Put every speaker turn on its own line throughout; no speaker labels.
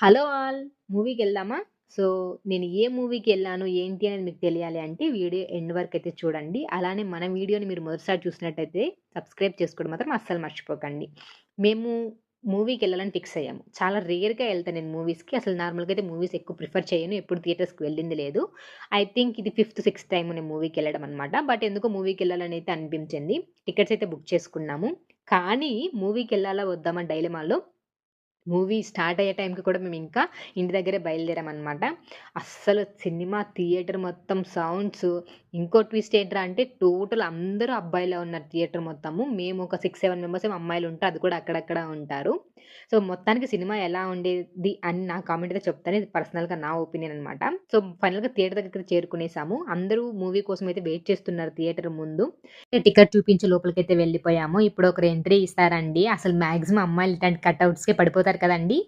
Hello all! మూవీకి వెళ్దామా so, నేను ఏ మూవీకి వెళ్ళాను ఏంటి అనేది మీకు తెలియాలి అంటే వీడియో ఎండ్ వరకైతే చూడండి. అలానే మన వీడియోని మీరు మొదటిసారి చూసినట్టయితే సబ్స్క్రైబ్ చేసుకోవడం మాత్రం అస్సలు మర్చిపోకండి. మేము మూవీకి వెళ్ళాలని ఫిక్స్ అయ్యాము. చాలా రేర్‌గా వెళ్తాను నేను మూవీస్‌కి. అసలు నార్మల్‌గా అయితే మూవీస్ ఎక్కువ ప్రిఫర్ చేయను. ఎప్పుడు థియేటర్స్‌కి వెళ్ళింది లేదు. ఐ థింక్ ఇది ఫిఫ్త్, సిక్స్త్ టైం నేను మూవీకి వెళ్ళడం అనమాట. బట్ ఎందుకో మూవీకి వెళ్ళాలని అయితే అనిపించింది. టికెట్స్ అయితే బుక్ చేసుకున్నాము. కానీ మూవీకి వెళ్ళాలా అన్న డైలమాలో మూవీ స్టార్ట్ అయ్యే టైంకి కూడా మేము ఇంకా ఇంటి దగ్గరే బయలుదేరామన్నమాట అస్సలు సినిమా థియేటర్ మొత్తం సౌండ్స్ ఇంకో ట్విస్ట్ ఏంట్రా అంటే టోటల్ అందరూ అబ్బాయిలే ఉన్నారు థియేటర్ మొత్తము. మేము ఒక 6, 7 మెంబర్స్ ఏమో అమ్మాయిలుంటే అది కూడా అక్కడక్కడ ఉంటారు. సో, మొత్తానికి సినిమా ఎలా ఉండేది అని నా కామెంట్ అయితే చెప్తాను. ఇది పర్సనల్‌గా నా ఒపీనియన్ అనమాట. సో, ఫైనల్‌గా థియేటర్ దగ్గరికి చేరుకునేసాము. అందరూ మూవీ కోసం అయితే వెయిట్ చేస్తున్నారు థియేటర్ ముందు. టికెట్ చూపించే లోపలికైతే వెళ్ళిపోయాము. ఇప్పుడు ఒకరు ఎంట్రీ ఇస్తారండి. అసలు మాక్సిమం అమ్మాయిలు ఇట్లాంటి కట్అవుట్స్కే పడిపోతారు కదండీ!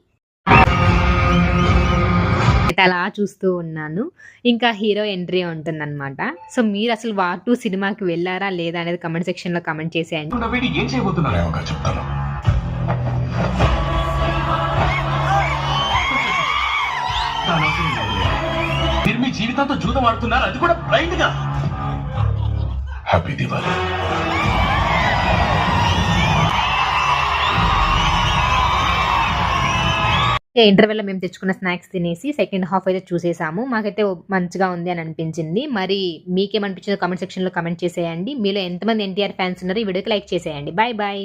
అయితే అలా చూస్తూ ఉన్నాను. ఇంకా హీరో ఎంట్రీ ఉంటుందనమాట. సో, మీరసలు 'వార్ 2' సినిమాకి వెళ్ళారా? లేదా? అనేది కామెంట్ సెక్షన్‌లో కామెంట్ చేసేయండి.
మీరు మీ జీవితంతో జూదం ఆడుతున్నారు అది కూడా బ్లైండ్గా
హ్యాపీ దివాలి
ఇక ఇంటర్వెల్‌లో మేము తెచ్చుకున్న స్నాక్స్ తినేసి సెకండ్ హాఫ్ అయితే చూసేసాము. మాకైతే మంచిగా ఉంది అని అనిపించింది. మరి మీకేమనిపించిందో కమెంట్ సెక్షన్‌లో కమెంట్ చేసేయండి. మీలో ఎంతమంది ఎన్టీఆర్ ఫ్యాన్స్ ఉన్నారో ఈ వీడియోకి లైక్ చేసేయండి. Bye bye.